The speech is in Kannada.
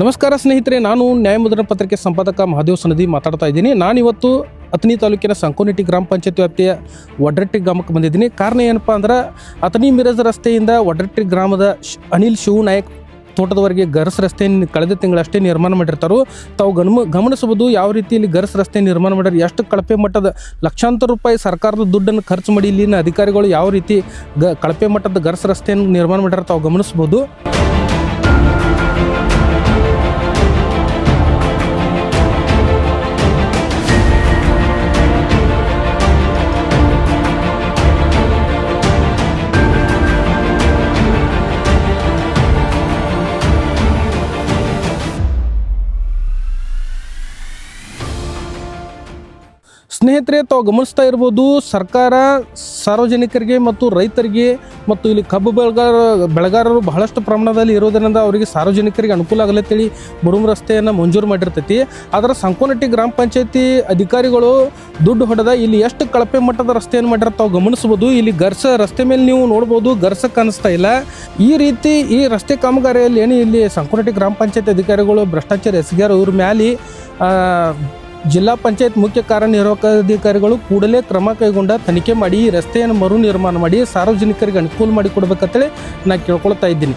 ನಮಸ್ಕಾರ ಸ್ನೇಹಿತರೆ, ನಾನು ನ್ಯಾಯಮುದ್ರಣ ಪತ್ರಿಕೆ ಸಂಪಾದಕ ಮಹಾದೇವ್ ಸನದಿ ಮಾತಾಡ್ತಾ ಇದ್ದೀನಿ. ನಾನಿವತ್ತು ಅತನಿ ತಾಲೂಕಿನ ಸಂಕೋನಿಟಿ ಗ್ರಾಮ ಪಂಚಾಯತ್ ವ್ಯಾಪ್ತಿಯ ವಡ್ರಟ್ಟಿ ಗ್ರಾಮಕ್ಕೆ ಬಂದಿದ್ದೀನಿ. ಕಾರಣ ಏನಪ್ಪ ಅಂದ್ರೆ ಅತನಿ ಮಿರಜ್ ರಸ್ತೆಯಿಂದ ಒಡ್ರಟ್ಟಿ ಗ್ರಾಮದ ಅನಿಲ್ ಶಿವನಾಯಕ್ ತೋಟದವರೆಗೆ ಗರಸ್ ರಸ್ತೆಯನ್ನು ಕಳೆದ ತಿಂಗಳಷ್ಟೇ ನಿರ್ಮಾಣ ಮಾಡಿರ್ತಾರೆ. ತಾವು ಗಮ ಗಮನಿಸಬಹುದು ಯಾವ ರೀತಿ ಇಲ್ಲಿ ಗರಸ್ ರಸ್ತೆ ನಿರ್ಮಾಣ ಮಾಡ್ಯಾರ ಎಷ್ಟು ಕಳಪೆ ಮಟ್ಟದ ಲಕ್ಷಾಂತರ ರೂಪಾಯಿ ಸರ್ಕಾರದ ದುಡ್ಡನ್ನು ಖರ್ಚು ಮಾಡಿ ಇಲ್ಲಿನ ಅಧಿಕಾರಿಗಳು ಯಾವ ರೀತಿ ಗ ಕಳಪೆ ಮಟ್ಟದ ಗರಸ್ ರಸ್ತೆಯನ್ನು ನಿರ್ಮಾಣ ಮಾಡ್ಯಾರ ತಾವು ಗಮನಿಸಬಹುದು. ಸ್ನೇಹಿತರೆ, ತಾವು ಗಮನಿಸ್ತಾ ಇರ್ಬೋದು, ಸರ್ಕಾರ ಸಾರ್ವಜನಿಕರಿಗೆ ಮತ್ತು ರೈತರಿಗೆ ಮತ್ತು ಇಲ್ಲಿ ಕಬ್ಬು ಬೆಳೆಗಾರ, ಬೆಳೆಗಾರರು ಬಹಳಷ್ಟು ಪ್ರಮಾಣದಲ್ಲಿ ಇರೋದರಿಂದ ಅವರಿಗೆ ಸಾರ್ವಜನಿಕರಿಗೆ ಅನುಕೂಲ ಆಗಲತ್ತೇಳಿ ಮುರುಮ್ ರಸ್ತೆಯನ್ನು ಮಂಜೂರು ಮಾಡಿರ್ತೈತಿ. ಆದರೆ ಸಂಕೋನಟ್ಟಿ ಗ್ರಾಮ ಪಂಚಾಯತಿ ಅಧಿಕಾರಿಗಳು ದುಡ್ಡು ಹೊಡೆದ ಇಲ್ಲಿ ಎಷ್ಟು ಕಳಪೆ ಮಟ್ಟದ ರಸ್ತೆಯನ್ನು ಮಾಡ್ಯಾರ ತಾವು ಗಮನಿಸ್ಬೋದು. ಇಲ್ಲಿ ಗರ್ಸ ರಸ್ತೆ ಮೇಲೆ ನೀವು ನೋಡ್ಬೋದು ಗರ್ಸ ಕಾಣಿಸ್ತಾ ಇಲ್ಲ. ಈ ರೀತಿ ಈ ರಸ್ತೆ ಕಾಮಗಾರಿಯಲ್ಲಿ ಏನು ಇಲ್ಲಿ ಸಂಕೋನಟ್ಟಿ ಗ್ರಾಮ ಪಂಚಾಯತ್ ಅಧಿಕಾರಿಗಳು, ಭ್ರಷ್ಟಾಚಾರ ಎಸಗ್ಯಾರ ಇವ್ರ ಮ್ಯಾಲೆ ಜಿಲ್ಲಾ ಪಂಚಾಯತ್ ಮುಖ್ಯ ಕಾರ್ಯನಿರ್ವಾಹಕಾಧಿಕಾರಿಗಳು ಕೂಡಲೇ ಕ್ರಮ ಕೈಗೊಂಡ ತನಿಖೆ ಮಾಡಿ ರಸ್ತೆಯನ್ನು ಮರು ನಿರ್ಮಾಣ ಮಾಡಿ ಸಾರ್ವಜನಿಕರಿಗೆ ಅನುಕೂಲ ಮಾಡಿ ನಾನು ಕೇಳ್ಕೊಳ್ತಾ ಇದ್ದೀನಿ.